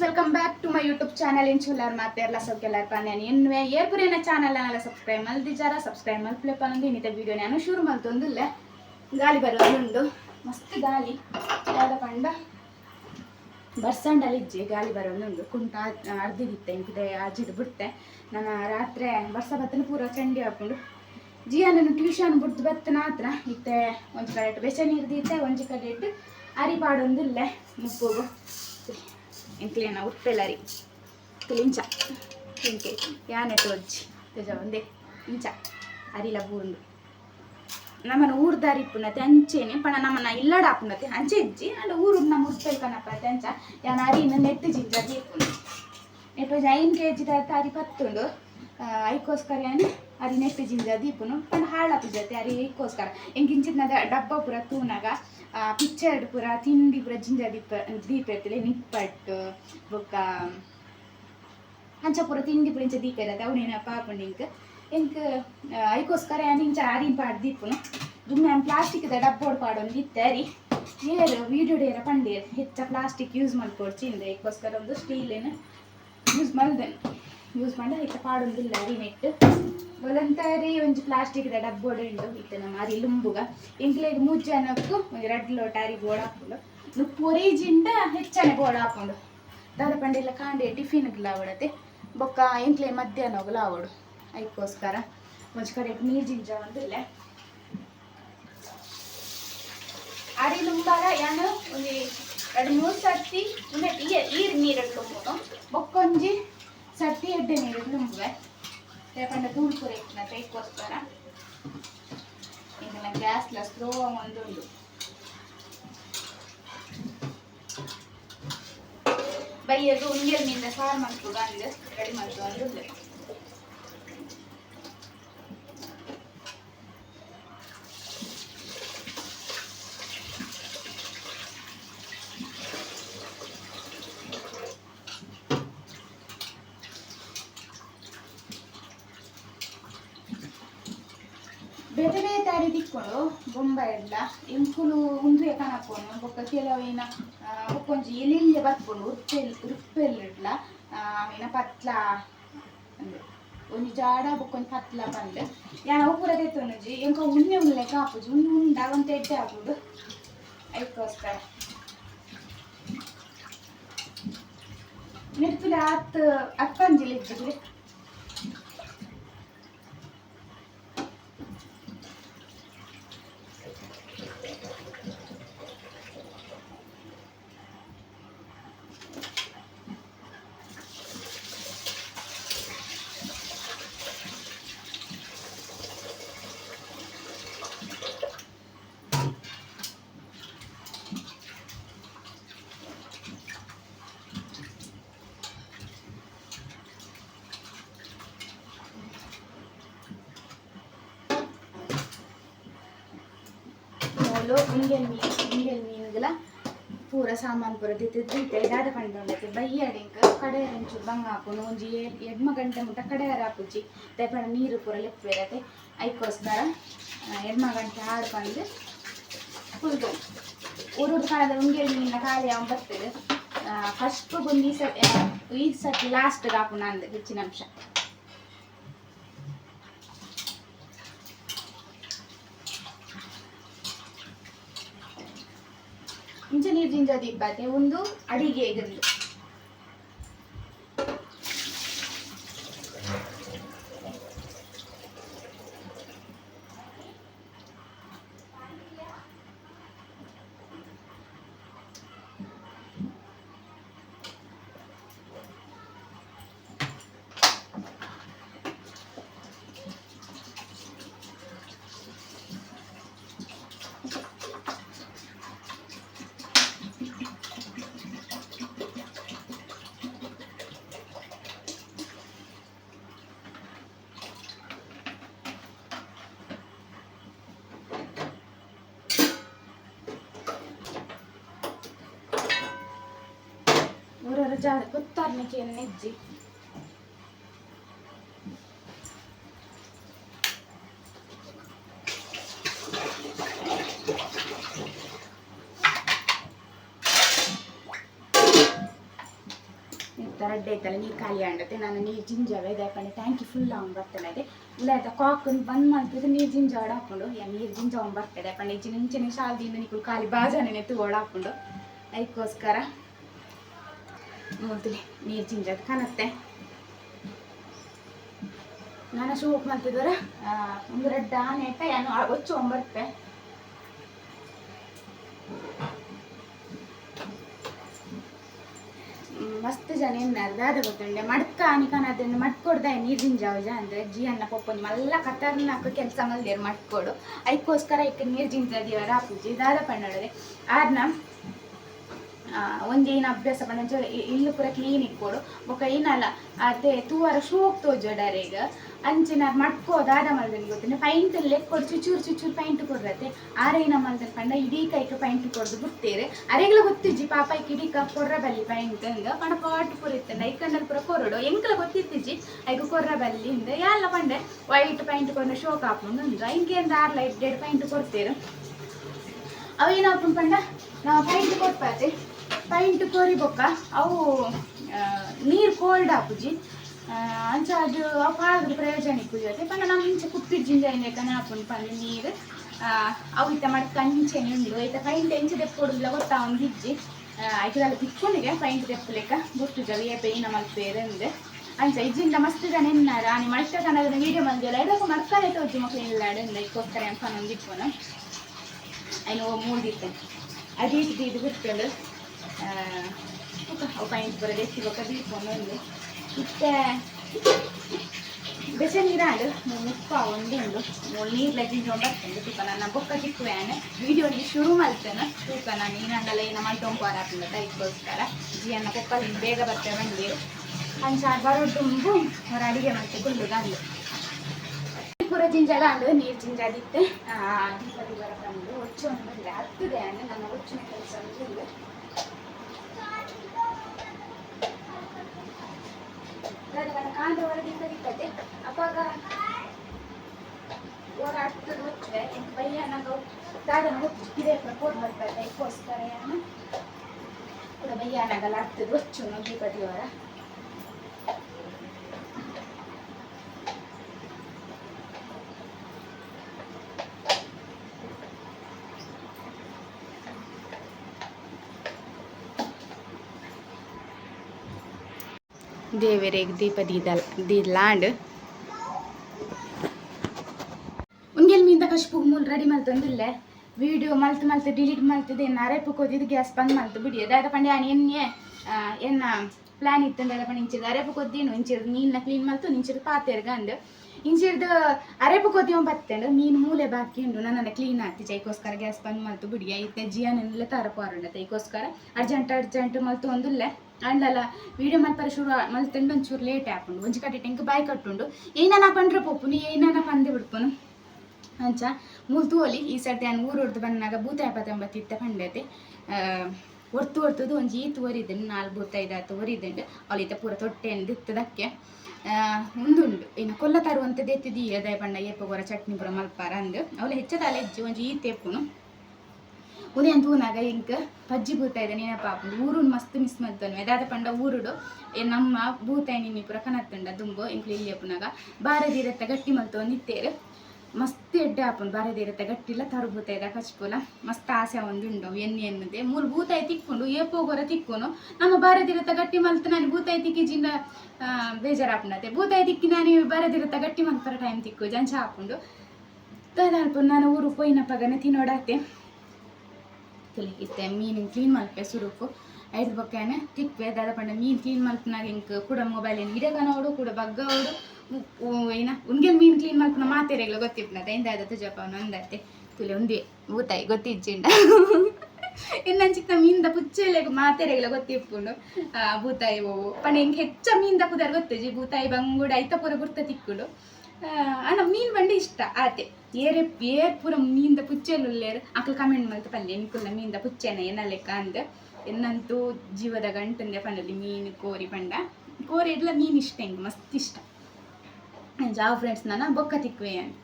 Welcome back to my YouTube channel ಇಂಚುಲಾರ್ ಮತ್ತೆ ಎಲ್ಲ ಸೌಖ್ಯಲಾರ್ ಪಾನ್ಯಾನಿ ಎನ್ನುವೆ ಏರ್ಪುರೇನ ಚಾನಲ್ ಅಲ್ಲ ಸಬ್ಸ್ಕ್ರೈಬ್ ಮಲ್ದಿಜಾರ ಸಬ್ಸ್ಕ್ರೈಬ್ ಮಲ್ಪಲೆ ಪನ್ನೊಂದು ಇನ್ನಿತ ವಿಡಿಯೋ ನಾನು ಶುರು ಮಲ್ತೊಂದುಲ್ಲೆ ಗಾಳಿ ಬರೋದುಂಡು ಮಸ್ತ್ ಗಾಳಿ ಯಾವ್ದ ಪಂಡ ಬರ್ಸಂಡಲ್ಲಿಜ್ಜಿ ಗಾಳಿ ಬರೋದುಂಡು ಕುಂಟ ಅರ್ಧಿಗಿತ್ತೆ ಇಂಕಿದೆ ಆಜಿಡ್ ಬಿಡ್ತೆ ನಾನು ರಾತ್ರಿ ಬರ್ಸ ಬತ್ತನ ಪೂರ ಚಂಡಿ ಹಾಕೊಂಡು ಜಿಯಾನನ್ನು ಟ್ಯೂಷನ್ ಬಿಡ್ದು ಬತ್ತನ ಹತ್ರ ಇತ್ತೆ ಒಂದು ಕಡೆ ಇಟ್ಟು ಬೆಸ ನೀರ್ದಿತ್ತೆ ಒಂಜಿ ಕಡೆ ಇಟ್ಟು ಅರಿಪಾಡೊಂದಿಲ್ಲೆ ಮುಪ್ಪುಗು ಎಂಕ್ಲೇನ ఉప్పెలరి ಇಂಚ. ఇంకే ಯಾನೆ ತೋಜ್ಜಿ. ತೆಜ ಒಂದೇ. ಇಂಚ. ಅರಿಲ ಬೂಂದು ನಮ್ಮನ ಊರ್ದಾರಿ ಪುನತೆ ಅಂಚೆನೆ. ಪಣ ನಮ್ಮನ ಇಲ್ಲಡ ಪುನತೆ ಅಂಚೆ ಇಜ್ಜಿ. ಅಂಡ್ ಊರು ನಮ್ಮ ಉಪ್ಪೆಲ್ ಕನಪತೆ ಅಂಚ. ಯಾನ ಅರಿನ ನೆಟ್ಟು ಜಿಂಜ ದೀಪುಂಡು ನೆಟ್ಟು ಐನ್ ಕೆ ಜಿ ತಾರಿ ಪತ್ತುಂಡು ಐಕೋಸ್ಕರ ಯಾನೆ ಅರಿ ನೆಟ್ಟು ಜಿಂಜ ದೀಪುನು ಪಂಡ ಹಾಳಾಪು ಜೊತೆ ಅರಿ ಐಕೋಸ್ಕರ ಹೆಂಗಿಂಚಿದ ಡಬ್ಬ ಪೂರ ತೂನಗ. ಪಿಕ್ಚರ್ಡ್ ಪೂರ, ತಿಂಡಿ ಪೂರ ಜಿಂಜ ದೀಪ ದೀಪ ಇರ್ತದೆ ನಿಪ್ಪಟ್ಟು ಬೊಕ್ಕ ಅಂಚ ಪೂರ ತಿಂಡಿ ಪೂರ ಇಂಚ ದೀಪ ಇರತ್ತೆ ಅವನೇನ ಪಾಪುಂಡು ಇಂಕ್ ಎಂಕ್ ಅದಕ್ಕೋಸ್ಕರ ಏನು ಇಂಚ ಆರಿನ ಪಾಡ್ ದೀಪನು. ದುಮ್ಮೆ ಪ್ಲಾಸ್ಟಿಕ್ದ ಡಬ್ಬೋಡ್ ಪಾಡೊಂದು ಇತ್ತರಿ ಏರು ವೀಡಿಯೋ ಡೇರ ಪಂಡೇರ್ ಹೆಚ್ಚ ಪ್ಲಾಸ್ಟಿಕ್ ಯೂಸ್ ಮಾಡ್ಕೊಡ್ಚಿ ಇಂದ ಐಕೋಸ್ಕರ ಒಂದು ಸ್ಟೀಲಿನ ಯೂಸ್ ಮಾಡ್ದೇನೆ ಯೂಸ್ ಮಾಡಿ ಹೆಚ್ಚ ಪಾಡೊಂದಿಲ್ಲ ಅರಿ ನೆಟ್ಟು ಒಂಜಿ ಪ್ಲಾಸ್ಟಿಕ್ ದ ಡಬ್ಬೋಡು ಉಂಡು ಇತ್ತೆ ನಮ್ಮ ಅರಿ ಲುಂಬುಗ. ಎಂಕ್ಲೆಗ್ ಮೂಜನಕ್ಕೂ ಒಂಜಿ ರೆಡ್ ಲೋಟ ಅರಿ ಬೋಡ್ ನು ನುಪ್ಪು ಒರಿಜಿಂಡ ಹೆಚ್ಚನೆ ಹಾಕೊಂಡು ದಾದ ಪಂಡೆಲ್ಲ ಕಾಂಡೆ ಟಿಫಿನ್ ಲಾವಡತೆ ಬೊಕ್ಕ ಎಂಕ್ಲೆ ಮಧ್ಯಾಹ್ನ ಹೋಗಲ ಆವಡು ಅದಕ್ಕೋಸ್ಕರ ಒಂಜಿ ಕಡೆ ನೀರು ಜಿಂಜ ಒಂದಿಲ್ಲ. ಅರಿ ಲುಂಬಾಗ ಯಾನು ಒಂಜಿ ಎರಡು ಮೂರು ಸರ್ತಿ ಈರ್ ನೀರು ಲುಂಬುನು ಬೊಕ್ಕೊಂಜಿ ಸರ್ತಿ ಎಡ್ಡೆ ನೀರು ಲುಂಬುವೆ ಯಾಕಂದ್ರೆ ತೂಳ್ಪುರ ಇಟ್ಟಿನ ಅದಕ್ಕೋಸ್ಕರ ಈಗ ಗ್ಯಾಸ್ಲ ಸ್ಲೋ ಒಂದುಂಡು ಬೈಯದು ಉಂಗೆಲ್ ಮೀನಿನ ಸಾರು ಮಾಡ್ತು ಗಂಡು ರೆಡಿ ಮಾಡ್ತು ಅರಿ ತಿಕ್ಕೊಂಡು ಬೊಂಬ ಎಲ್ಲ ಎಂಕುಲು ಉಂದ್ರೆ ಕನಕೊಂಡು ಬೊಕ್ಕ ಕೆಲವಿನ ಒಕ್ಕೊಂಜಿ ಎಲಿಲ್ಲೆ ಬರ್ಕೊಂಡು ಉಪ್ಪೆಲ್ ಉಪ್ಪೆಲ್ಲಿಡ್ಲ ಆಮೇಲೆ ಪತ್ಲ ಅಂದ್ರೆ ಒಂಜಿ ಜಾಡ ಬೊಕ್ಕೊಂಜಿ ಪತ್ಲ ಪಂಡ್ ಯಾನ ಉಪ್ಪುರ ತೆತ್ತೊಂಜಿ ಎಂಕ ಉಣ್ಣೆ ಉಳ್ಳೆ ಕಾಪುಜಿ ಉಂಡು ಉಂಡ ಒಂದು ಎಡ್ಡೆ ಹಾಕುದು. ಅದಕ್ಕೋಸ್ಕರ ನೆರ್ತುಲೆ ಹತ್ತು ಅಕ್ಕಂಜಿಲಿ ಇದ್ದಿದ್ರೆ. ಮೂಲು ಹಿಂಗೆ ಮೀನು ಉಂಗೆಲ್ ಮೀನುಗಳ ಪೂರ ಸಾಮಾನು ಪೂರ ತಿತ್ತಿದ್ದು ದಾದ ಪಂಡೊಂಡೈತೆ ಬೈಯಾಡಿಂಕ ಕಡೆ ಹೆಂಚು ಬಂಗ ಹಾಕೊಂಡು ಒಂಜಿ ಎಡ್ಮ ಗಂಟೆ ಮುಟ್ಟ ಕಡೆ ಹಾಪುಜಿ ದಯಪಡ ನೀರು ಪೂರ ಲೆಪ್ಪಿರತ್ತೆ ಅದಕ್ಕೋಸ್ಕರ ಎಡ್ಮ ಗಂಟೆ ಹಾಡು ಬಂದು ಕುಲ್ದು ಊರೂರು ಕಾಲದ ಉಂಗೆಲ್ ಮೀನಿನ ಖಾಲಿ ಅವನು ಬರ್ತದೆ. ಫಸ್ಟ್ ಒಂದು ಈ ಸತಿ ಈ ಸತಿ ಲಾಸ್ಟ್ಗೆ ಹಾಕು ನಂದು ಹೆಚ್ಚಿನ ಅಂಶ. ನೀರು ಜಿಂಜ ಒಂದು ಅಡಿಗೆ ಗಂದು ಊರರ ಜಾಡ ಗೊತ್ತಾರ್ನಿಕೆ ನೆಜ್ಜಿ ರಡ್ಡೆ ಐತಲ್ಲ ನೀರು ಖಾಲಿ ಆಂಡತೆ ನಾನು ನೀರು ಜಿಂಜಾವೆ ಇದಾಕೊಂಡು ಟ್ಯಾಂಕಿ ಫುಲ್ ಅವ್ನು ಬರ್ತಾನೆ ಅದೇ ಇಲ್ಲ ಆಯ್ತಾ ಕಾಕನ್ ಬಂದ್ ಮಾಡ್ತಿದ್ರೆ ನೀರು ಜಿಂಜಾಡ ಹಾಕೊಂಡು ಯಾ ನೀರು ಜಿಂಜ ಅವ್ನು ಬರ್ತಾನೆ ಯಾಕಂದ್ರೆ ಇಜ್ಜಿನ ಇಂಚಿನ ಶಾಲ್ದಿಂದ ನಿಕ್ಕಳು ಖಾಲಿ ಬಾಜಾನೆ ತಗೋಡ ಹಾಕೊಂಡು ಅದಕ್ಕೋಸ್ಕರ ನೋಡ್ತೀನಿ, ನೀರು ಜಿಂಜದ್ ಕಾಣುತ್ತೆ. ನಾನು ಶೂಟ್ ಮಾಡ್ತಿದ್ದಾರೆ ಒಂದು ರೆಡ್ ಆನೆ ಏನು ಒಚ್ಚು ಒಂಬತ್ತೆ ಮಸ್ತ್ ಜನ ಎನ್ನಾರು ದಾದ ಗೊತ್ತುಂಡೆ. ಮಡ್ಕ ಅನಿಕನದನ್ನು ಮಟ್ಕೊಡ್ದೆ ನೀರಿನ ಜಾವಜ ಅಂದ್ರೆ, ಜಿ ಅನ್ನ ಪಪ್ಪನಿ ಮಲ್ಲ ಹಾಕ ಕೆಲಸ ಮಲ್ದೇರು ಮಟ್ಕೊಡು ಅದಕ್ಕೋಸ್ಕರ ಇಕ್ಕ ನೀರು ಜಿಂಜಾದಿವರ ಪೂಜೆ ದಾದ ಪಣ್ಣೆ ಆದ್ನ ಒಂಜಿ ಏನ ಅಭ್ಯಾಸ ಪಂಡ ಇಲ್ಲು ಪೂರ ಕ್ಲೀನ್ ಇಕ್ಕೊಡು. ಬೊಕ ಏನಲ್ಲ, ಅದೇ ತೂವರ ಶೋಕ್ ತೋಜೋಡಾರೀಗ ಅಂಚಿನ ಮಟ್ಕೋದ ಆದ ಮಲ್ದಲ್ಲಿ ಗೊತ್ತಿನ ಪೈಂಟ್ ಲೆಕ್ಕೊಡು ಚುಚೂರು ಚುಚೂರು ಪೈಂಟ್ ಕೊಡ್ರತ್ತೆ. ಆರೇನ ಮಲ್ದಲ್ಲಿ ಪಂಡ, ಇಡೀ ಕೈಕ ಪೈಂಟ್ ಕೊಡ್ದು ಬಿಡ್ತೇರೆ. ಅರೆಗ್ಲ ಗೊತ್ತಿಜ್ಜಿ, ಪಾಪ ಐಕ್ ಇಡೀ ಕೊರ್ರ ಬಲ್ಲಿ ಪೈಂಟ್ ಹಂಗ ಪಂಡ ಪಾಟ್ ಪೂರ ಇತ್ತಂಡ ಐಕಂಡಲ್ ಪೂರ ಕೊರಡು. ಎಂಕಲ ಗೊತ್ತಿತ್ತಿಜ್ಜಿ ಐಕ ಕೊರ್ರ ಬಲ್ಲಿ ಇಂದ. ಯಾಲ ಪಂಡೆ ವೈಟ್ ಪೈಂಟ್ ಕೊಂಡು ಶೋ ಹಾಕೊಂಡು ಅಂದ್ರು ಹಿಂಗೇಂದ ಆರ್ ಲೈಟ್ ಡೆಡ್ ಪೈಂಟ್ ಕೊಡ್ತೇರು. ಅವೇನಾಗ್ತು ಪಂಡ? ನಾವು ಪೈಂಟ್ ಕೊಟ್ಪಾತೆ. ಪೈಂಟ್ ಕೋರಿ ಬೊಕ್ಕ, ಅವು ನೀರು ಕೋಲ್ಡ್ ಹಾಪುಜಿ ಅಂಚ ಅದು ಅವು ಪಾಡ್ದು ಪ್ರಯೋಜನ ಇಪ್ಪುಜಿ ಪಂಡ ನಮ್ಮ ಇಂಚೆ ಕುಪ್ಪಿಜ್ಜಿಂಜ ಇನ್ನೇಕನ ಹಾಕೊಂಡು ಪಂಡ ನೀರು ಅವು ಇತ್ತ ಮಾಡಿ ಕಂಚೆನೆ ಉಂಡು. ಐತ ಪೈಂಟ್ ಎಂಚೆ ತೆಪ್ಪೊಡುದಿಲ್ಲ ಗೊತ್ತಾ ಒಂದು ಇಜ್ಜಿ ಐಕದಲ್ಲ ಬಿಕ್ಕೊಂಡಿಗೆ ಪೈಂಟ್ ತೆಪ್ಪಲೆಕ್ಕ ಗೊತ್ತು ಜವಿ ಪೇಯ್ನ ಮಲ್ಪೇರೆ ಅಂದೆ ಅಂಚ ಇಜ್ಜಿಂದ ಮಸ್ತ್ ಜನ ಎನ್ನಾರ. ಆನಿ ಮಳ್ಕ ಕನ್ನಡದ ವೀಡಿಯೋ ಮಂದಿಯಲ್ಲ ಇದಕ್ಕೆ ಮರ್ಕನೆ ತೋಜಿ ಮಕ್ಳು ಇಲ್ಲಾಡ ಇಕ್ಕೋಸ್ಕರ ಅನ್ಕೊಂಡು ಒಂದಿಪ್ಪೋನು ಅಯ್ಯೋ ಮೂಡಿತ್ತೆ ಅದೇ ಇದು ಬಿಟ್ಕೊಂಡು ಅವು ಪೈಂಟ್ ಬರೋದು ಎತ್ತಿ ಬೊಕ್ಕ ದೀಪೊಂದು ಒಂದು ಇತ್ತೆ. ಬೆಸ ನೀರಾಡು ಮುಪ್ಪ ಒಂದುಂಡು ಮೂರು ನೀರು ಲಗಿಂಜೊಂಡು ಬರ್ತಂಡು ತೂಕ ನನ್ನ ಬೊಕ್ಕ ಚಿಕ್ಕವೇನೆ ವಿಡಿಯೋಲಿ ಶುರು ಮಾಡ್ತೇನೆ ತೂಕ ನಾನು ನೀನಂಗಲ್ಲ ಏನ ಮಾಡ್ಕೊಂಪಾರ ಹಾಕಿಲ್ಲ ಅದಕ್ಕೋಸ್ಕರ ಜಿಯನ್ನ ಕೊಪ್ಪಲ್ಲಿ ಬೇಗ ಬರ್ತೇವೆ ಬಂದಿರು ಅಂಚ ಬರೋದು ತುಂಬು ಅಡಿಗೆ ಮತ್ತೆ ಗುಂಡು ಗಂಡು ಪೂರ ಜಿಂಜಾಲ ನೀರ್ ನೀರು ಜಿಂಜಾದಿತ್ತೆ ದೀಪದಿ ಬರ ಬಂದು ಒಚ್ಚು ಒಂದು ಹತ್ತಿದೆ ಅಂದ್ರೆ ನನ್ನ ಒಚ್ಚಿನ ಕೆಲಸ ಇಲ್ಲ ಕಾಂದ ಒಳಗೆ ಕರೀತದೆ ಅವಾಗ ಓಡಾಡ್ತದೆ ಹೋಗ್ತದೆ ಬಯ್ಯ ನಾವು ಹೊಚ್ಚು ಇದೇ ಪ್ರಪೋಸ್ ಮಾಡ್ತಾರೆ ಅದಕ್ಕೋಸ್ಕರ ಏನು ಕೂಡ ಬಯ್ಯ ನಗಲ್ಲ ಆಗ್ತದೆ ಹೊಚ್ಚು ನೋಡಿ ವಾರ ದೇವರಿಗೆ ದೀಪ ದೀದಲ್ ದೀದ್ಲಾಂಡ್. ಉಂಗೆಲ್ ಮೀಂದ ಕಶ್ಪು ಮೂಲ್ ರೆಡಿ ಮಲ್ತೊಂದಿಲ್ಲೆ ವಿಡಿಯೋ ಮಲ್ತ್ ಮಲ್ತ್ ಡಿಲೀಟ್ ಮಲ್ತದೆ ಅರೆಪು ಕೊದ್ದಿದ್ದು ಗ್ಯಾಸ್ ಬಂದ್ ಮಲ್ತು ಬಿಡಿ ಅದಾದ ಪಂಡೆ ಆನೆ ಎನ್ನೆ ಎನ್ನ ಪ್ಲಾನ್ ಇತ್ತು ಅದ ಪಂಡ ಇಂಚಿದ ಅರೆಪು ಕೊದ್ದೀನು ಇಂಚಿದ ನೀನ್ನ ಕ್ಲೀನ್ ಮಲ್ತು ಇಂಚಿದ ಪಾತೆರ್ಗ ಅಂದು ಇಂಚಿಡ್ದು ಅರೆಪು ಕೊದ್ದಿ ಬತ್ತಂಡು ಮೀನು ಮೂಲೆ ಬಾಕಿ ಉಂಡು. ನನ್ನ ಕ್ಲೀನ್ ಆಗ್ತಿ ಚೈಕೋಸ್ಕರ ಗ್ಯಾಸ್ ಬಂದ್ ಮಲ್ತು ಬಿಡಿ ಐತೆ ಜಿಯನೆಲ್ಲ ತರ ಪಾರುಂಡ ತೈಕೋಸ್ಕರ ಅರ್ಜೆಂಟ್ ಅರ್ಜೆಂಟ್ ಮಲ್ತು ಒಂದುಲ್ಲೆ. ಅಂಡಲ್ಲ ವಿಡಿಯೋ ಮಲ್ಪರ ಶುರು ಮಲ್ತಂಡು ಒಂಚೂರು ಲೇಟ್ ಹಾಕೊಂಡು ಒಂಜಿ ಕಟ್ಟಿ ಟೆಂಕ್ ಬಾಯ್ ಕಟ್ಟುಂಡು. ಏನನ ಪಂಡ್ರೆ ಪೊಪ್ಪುನು ಏನಾನ ಪಂದೆ ಬಿಡ್ಪನು? ಅಂಚ, ಮುಲ್ತು ಒಲಿ. ಈ ಸರ್ತಿ ನಾನು ಊರು ಹೊಡೆದು ಬಂದಾಗ ಭೂತಾಯ ಪತ್ತೊಂಬತ್ತಿತ್ತ ಪಂಡತೆ. ಒರ್ತು ಒರ್ತದು ಒಂಜಿ ಈತು ನಾಲ್ಕು ಆತು ಒರಿದೆಂಡು ಅವಳಿತ ಪೂರ ತೊಟ್ಟೆ ದಿತ್ತದಕ್ಕೆ ಉಂದುಂಡು ಇನ್ನು ಕೊಲ್ಲ ತರುವಂಥದ್ದು ಎತ್ತಿದಿ ಅದೇ ಬಣ್ಣ ಏಪ ಗೊರ ಚಟ್ನಿ ಪೂರ ಮಲ್ಪಾರ ಅಂದು. ಅವಳು ಹೆಚ್ಚದಾಲ ಹೆಜ್ಜಿ ಒಂಜಿ ಈ ಎಪ್ಪುನು ಉದಯ ತೂನಾಗ ಇಂಕ ಪಜ್ಜಿ ಭೂತಾಯ್ದ ನೆನಪ ಆಪುಂಡು ಊರು ಮಸ್ತ್ ಮಿಸ್ ಮದ್ದನು ಎದಾದ ಪಂಡ ಊರುಡು ನಮ್ಮ ಭೂತಾಯಿ ನಿನ್ನಿ ಪುರ ಕನತ್ತಂಡ ದುಂಬು, ಇಂಕ್ಲು ಇಲ್ಲಿ ಅಪ್ಪನಾಗ ಬಾರದಿರತ್ತ ಗಟ್ಟಿ ಮಲ್ತು ನಿತ್ತೇರು. ಮಸ್ತ್ ಎಡ್ಡೆ ಆಪುಂಡು ಬಾರದಿರತ್ತ ಗಟ್ಟಿಲ್ಲ ತರು ಇದೆ ಕಚ್ಪುಲ ಮಸ್ತ್ ಆಸೆ ಒಂದು ಉಂಡು ಎಣ್ಣೆ ಎನ್ನದೆ ಮೂರು ಭೂತಾಯಿ ತಿಕ್ಕೊಂಡು ಏಪೋ ಗೊರ ತಿಕ್ಕೊನು ನಮ್ಮ ಬಾರದಿರತ್ತ ಗಟ್ಟಿ ಮಲ್ತು ನಾನು ಭೂತಾಯಿ ತಿಕ್ಕಿಜಿಂದ ಬೇಜಾರಾಪುನತೆ ಭೂತಾಯಿ ತಿಕ್ಕಿ ನಾನು ಬಾರದಿರತ್ತ ಗಟ್ಟಿ ಮಲ್ಪರ ಟೈಮ್ ತಿಕ್ಕು ಜಂಚ ಹಾಕೊಂಡು ತದಾಲ್ಪು ನಾನು ಊರು ಪೋಯಿನಪ್ಪಗನೆ ತಿನ್ನೋಡಾತೆ. ತುಲಿ ಇತ್ತೆ ಮೀನು ಕ್ಲೀನ್ ಮಲ್ಪೆ ಸುರುಕು. ಐದು ಬೊಕ್ಕೆನೆ ತಿಕ್ವೆ, ದಾದ ಪಂಡ ಮೀನು ಕ್ಲೀನ್ ಮಲ್ಪನಾಗ ಇಂಕ್ ಕೂಡ ಮೊಬೈಲ್ ಏನು ವಿಡಿಯೋ ಕನೋಡು ಕೂಡ ಬಗ್ಗ ಓಡು. ಏನ? ಉನ್ಗೆಲ್ ಮೀನ್ ಕ್ಲೀನ್ ಮಲ್ಪನ ಮಾತೆರೆಗ್ಲ ಗೊತ್ತಿಪ್ಪನದ ಎಂತ ಆದ ತುಜಪ್ಪ ಒಂದತ್ತೆ ತುಲೆ ಒಂದೇ ಊತಾಯಿ ಗೊತ್ತಿಜ್ಜಿಂಡ ಇನ್ನಂಚಿತ್ತ ಮೀನ್ದ ಪುಚ್ಚೆಲೆಗ್ ಮಾತೆರೆಗ್ಲ ಗೊತ್ತಿಪ್ಪುಂಡು ಭೂತಾಯಿ ಹೋವು ಪಣ ಹೆಂಗೆ ಹೆಚ್ಚ ಮೀನ್ದ ಪುದರ್ ಗೊತ್ತಜಿ ಭೂತಾಯಿ ಬಂಗುಡ ಐತ ಪೂರ ಗುರ್ತ ತಿಕ್ಕುಡು. ಅಣ್ಣ ಮೀನ್ ಬಂಡಿ ಇಷ್ಟ, ಆತೆ. ಏರೆ, ಏರ್ ಪೂರ ಮೀನ್ದ ಪುಚ್ಚೆಲ್ಲುಲ್ಲೇರು ಅಕ್ಲು ಕಮೆಂಟ್ ಮಾಡ್ತು ಪಲ್ಲೆ ನಿಕ್ಕುಲ್ಲ ಮೀನ್ದ ಪುಚ್ಚೆನ ಏನ ಲೆಕ್ಕ ಅಂದ. ಎನ್ನಂತೂ ಜೀವದ ಗಂಟಂದೆ ಪಂಡಲ್ಲಿ ಮೀನು ಕೋರಿ ಪಂಡ. ಕೋರಿ ಇಡ್ಲ ಮೀನ್ ಇಷ್ಟ ಹೆಂಗೆ? ಮಸ್ತ್ ಇಷ್ಟ. ಜಾವ್ ಫ್ರೆಂಡ್ಸ್ ನಾನು ಬೊಕ್ಕ ತಿಕ್ಕುವೆ ಅಂತ.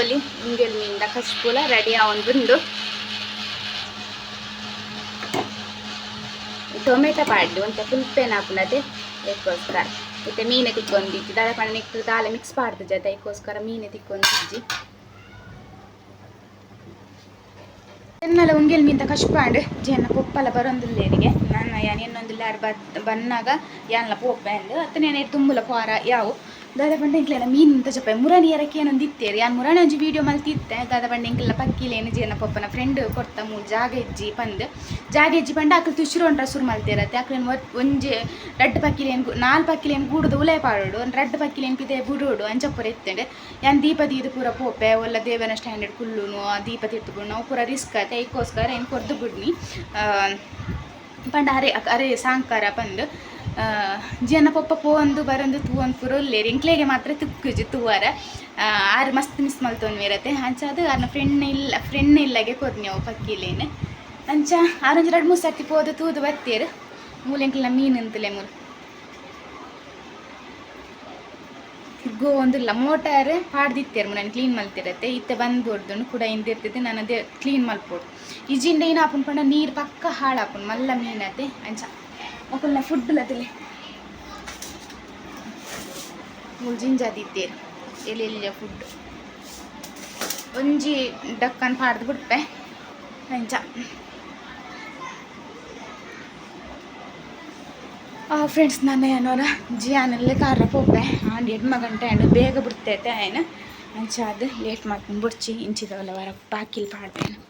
ಅಲ್ಲಿ ಹಿಂಗೆಲ್ ಮೀನ್ದ ಕಸ್ಪುಲ ರೆಡಿ ಆವೊಂದು ಬಂದು. ಟೊಮೆಟೊ ಪಾಡ್ಲಿ ಒಂತ ಪುಲ್ಪೆನ ಹಾಪುನದೆ ಇದಕ್ಕೋಸ್ಕರ ಮತ್ತೆ ಮೀನೆ ತಿಕ್ಕೊಂದಿಜ್ಜಿ ದಾದ ಪಂಡ ನಿಕ್ ದಾಲ ಮಿಕ್ಸ್ ಪಾಡ್ದು ಜೊತೆ ಇದಕ್ಕೋಸ್ಕರ ಮೀನೆ ತಿಕ್ಕೊಂದಿಜ್ಜಿ ಎನ್ನಲ ಉಂಗೆಲ್ ಮಿಂತ ಕಷ್ಪಾಂಡ್ ಜೇನ ಪೊಪ್ಪಲ ಬರೊಂದುಲ್ಲೇರಿಗೆ ನನ್ನ ಯಾನ್ ಎನ್ನೊಂದುಲ್ಲ ಆಡ್ ಬತ್ ಬನ್ನಾಗ ಯಾನ್ಲ ಪೋಪೆರ್ ಅಂದ್ ಅತ್ತ ನಾನು ತುಂಬುಲ ಪಾರ ಯಾವು. ದಾದ ಪಂಡ ಇಂಕ್ಲೆನ ಮೀನ್ ಚಪ್ಪ ಮುರಾಣಿ ಎರಕ್ಕೆ ಏನೊಂದು ಇತ್ತೇರಿ ಯಾನ್ ಮುರಾಣಿ ಒಂಜಿ ವಿಡಿಯೋ ಮಲ್ತಿತ್ತೆ ದಾದ ಪಂಡ ಇಂಕ್ಲೆಲ್ಲ ಪಕ್ಕಿಲೇನು ಜೇನ ಪಪ್ಪನ ಫ್ರೆಂಡ್ ಕೊಡ್ತ ಮೂರು ಜಾಗ ಇಜ್ಜಿ ಪಂದ್. ಜಾಗ ಇಜ್ಜಿ ಪಂಡ ಅಕ್ಲು ತುಶ್ರು ಒಂಡ್ರ ಸುರು ಮಲ್ತಿರತ್ತೆ ಅಕ್ಲೇನು ಒಂಜಿ ರಡ್ಡ್ ಪಕ್ಕಿಲೇನು ನಾಲ್ ಪಕ್ಕಿಲೇನು ಗೂಡುದು ಉಲೇ ಪಾಡೋಡು. ರಡ್ಡ್ ಪಕ್ಕಿಲೇನು ಪಿದೆ ಬುಡೋಡು. ಅಂಚಪ್ಪುರ ಎತ್ತಂಡೆ ಯಾನ್ ದೀಪ ತೀದು ಪೂರ ಪೋಪೆ, ಒಲ್ಲ ದೇವನ ಸ್ಟ್ಯಾಂಡರ್ಡ್ ಕುಲ್ಲುನು ದೀಪ ತಿರ್ತು ನಾವು ಪೂರ ರಿಸ್ಕ್ ಆಯ್ತು ಐಕೋಸ್ಕರ ಏನು ಕೊರ್ದು ಬಿಡ್ನಿ. ಪಂಡ ಅರೆ ಅರೆ ಸಾಂಕಾರ ಪಂದ್. ಜನ ಪಪ್ಪ ಪೋಂದು ಬರಂದು ತೂ ಪೂರ ಪುರ ಎಂಕ್ಲೆಗೆ ಮಾತ್ರ ತುಕ್ಕುಜಿ ತೂವರ. ಆರು ಮಸ್ತ್ ಮಿಸ್ ಮಲ್ತೊಂದು ಇರತ್ತೆ ಅಂಚ ಅದು ಅರ್ನ ಫ್ರೆಂಡ್ ಇಲ್ಲ ಫ್ರೆಂಡ್ ಇಲ್ಲಗೆ ಕೊದ್ನೇವು ಪಕ್ಕಿಲೇನೆ. ಅಂಚ ಆರಂಜ್ ಎರಡು ಮೂರು ಸರ್ತಿ ಪೋದು ತೂದು ಬತ್ತೇರು ಮೂಲೆಂಕ್ಲ ಮೀನು ಅಂತಲೇ ಮೂರು ಗೋ ಒಂದಿಲ್ಲ ಮೋಟಾರ್ ಪಾಡ್ದಿತ್ತೇರು ನಾನು ಕ್ಲೀನ್ ಮಲ್ತಿರತ್ತೆ. ಇತ್ತೆ ಬಂದ್ಬೋಡ್ದು ಕೂಡ ಹಿಂದಿರ್ತಿದ್ದೆ ನಾನು ಅದೇ ಕ್ಲೀನ್ ಮಲ್ಪೋಡು. ಇಜಿಂಡ ಏನು ಹಾಕೊಂಡ್ಕೊಂಡ ನೀರು ಪಕ್ಕ ಹಾಳಾಪುನ್ ಮಲ್ಲ ಮೀನತ್ತೆ. ಅಂಚ ಮಕ್ಕಳನ್ನ ಫುಡ್ ಲತಿಲೆ ಮುಳ್ಜಿಂಜಾದಿತ್ತೇರು ಎಲೆ ಫುಡ್ ಒಂಜಿ ಡಕ್ಕನ್ ಪಾಡ್ದು ಬಿಡ್ಪೆ. ಅಂಚ ಫ್ರೆಂಡ್ಸ್ ನಾನು ಏನೋರ ಜಿಯಾನಲ್ಲಿ ಕಾರ ಹೋಗ್ಬೆ ಆಂಡ್ ಎಡ್ಮ ಗಂಟೆ ಹಣ್ಣು ಬೇಗ ಬಿಡ್ತೈತೆ ಆಯ್ನ. ಅಂಚ ಅದು ಲೇಟ್ ಮಾಡ್ಕೊಂಡು ಬಿಡ್ಚಿ. ಇಂಚಿದವಲ್ಲ ವರ ಪಾಕಿಲ್ ಪಾಡ್ಬೇನು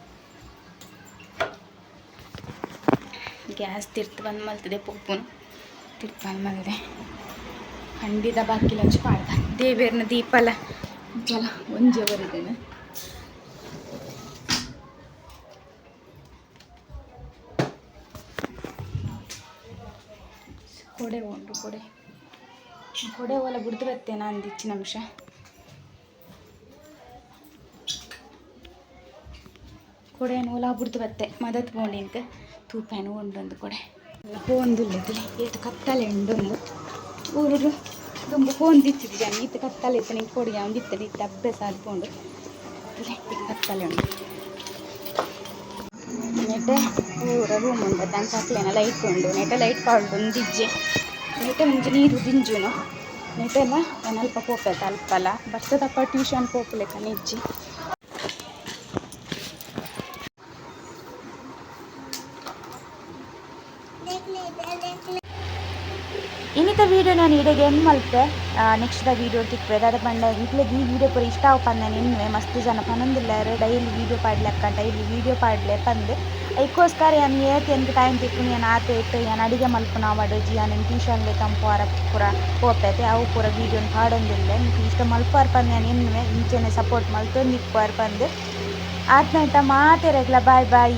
ಗ್ಯಾಸ್ ತಿರ್ತು ಬಂದು ಮಲ್ತದೆ ಪೊಪ್ಪುನು ತಿರ್ತು ಬಂದು ಮಲ್ದೆ ಖಂಡಿತ ಬಾಕಿ ಲಂಚ್ ಪಾಡ್ದ. ದೇವೇರ್ನ ದೀಪಲ. ಜಲ ಒಂಜೆ ಬರಿದ್ದೇನೆ ಕೊಡೆ ಉಂಟು ಕೊಡೆ. ಕೊಡೆ ಹೊಲ ಬಿಡ್ದು ಬತ್ತೆ ನಾನು ಅಂದಿಚ್ಚಿನ ಅಂಶ? ಕೊಡೆ ಒಲ ಬಿಡ್ದು ಬತ್ತೆ ಮದತ್ ಬೋಂಡಿಂತ ತೂಪೇನು ಒಂದೊಂದು ಕೊಡೆ. ಹೋಂದುಲ್ಲದಿಲ್ಲ ಏತು ಕತ್ತಲೆ ಉಂಡೊಂದು. ಊರು ತುಂಬ ಹೋಂದಿತ್ತಿದ್ದು ಜನ ಈತ ಕತ್ತಲೆ ಇತ್ತು ಕೊಡಿ ಅವ್ನು ಇತ್ತದ ಇತ್ತು ಅಭ್ಯಾಸ ಆದ್ಕೊಂಡು ಕತ್ತಲೆ ಉಂಟು. ನೆಟೆ ಪೂರ ರೂಮ್ ಉಂಡು ದಾಂಚ ಹಾಕ್ಲೇನ ಲೈಟ್ ಉಂಡು ನೆಟ್ಟೆ ಲೈಟ್ ಪಾಡ್ದು ಒಂದಿಜ್ಜೆ. ನೆಟೆ ಮುಂಚೆ ನೀರು ದಿಂಜುನು ನೆಟೆಲ್ಲ ನಾನು ಅಲ್ಪ ಪೋಪೆತ ಅಲ್ಪಲ್ಲ ಬರ್ತದಪ್ಪ ಟ್ಯೂಷನ್ ಪೋಪಲೆಕ್ಕ ನಿಜ್ಜಿ. ಇನ್ನಿತ ವೀಡಿಯೋ ನಾನು ಇಡೆಗೆ ಎಂಡ್ ಮಲ್ಪೆ ನೆಕ್ಸ್ಟ್ ದ ವೀಡಿಯೋ ತಿಕ್ವೆ ಅದ ಪಂಡ ಇಟ್ಲೆಗ್ ಈ ವೀಡಿಯೋ ಪೂರ ಇಷ್ಟ ಆಪಂದ ನಾನು ಎನ್ನುವೆ ಮಸ್ತ್ ಜನ ಪನೊಂದಿಲ್ಲಾರು ಡೈಲಿ ವೀಡಿಯೋ ಪಾಡ್ಲಕ್ಕ ಡೈಲಿ ವೀಡಿಯೋ ಪಾಡ್ಲೆ ಪಂದ್ ಅದಕ್ಕೋಸ್ಕರ ಏನು ಏತಿ ಎಂತ ಟೈಮ್ ತಿಕ್ಕು ನಾನು ಆತ ಇಟ್ಟು ಏನು ಅಡಿಗೆ ಮಲ್ಪುನ ಮಾಡು ಜಿ ನಾನು ತಂಪು ತಂಪುವಾರ ಪೂರ ಹೋಗ್ತೈತೆ. ಅವು ಪೂರ ವೀಡಿಯೋನ ಪಾಡೊಂದಿಲ್ಲ ನಿಂಗೆ ಇಷ್ಟ ಮಲ್ಪಾರ್ ಪಂದ್ ನಾನು ಎನ್ನುವೆ ಇಂಚೆನೆ ಸಪೋರ್ಟ್ ಮಲ್ತು ನಿಕ್ಪಾರ್ ಪಂದ್ ಆತ್ನೈಟ ರೆಗ್ಲ ಬಾಯ್ ಬಾಯ್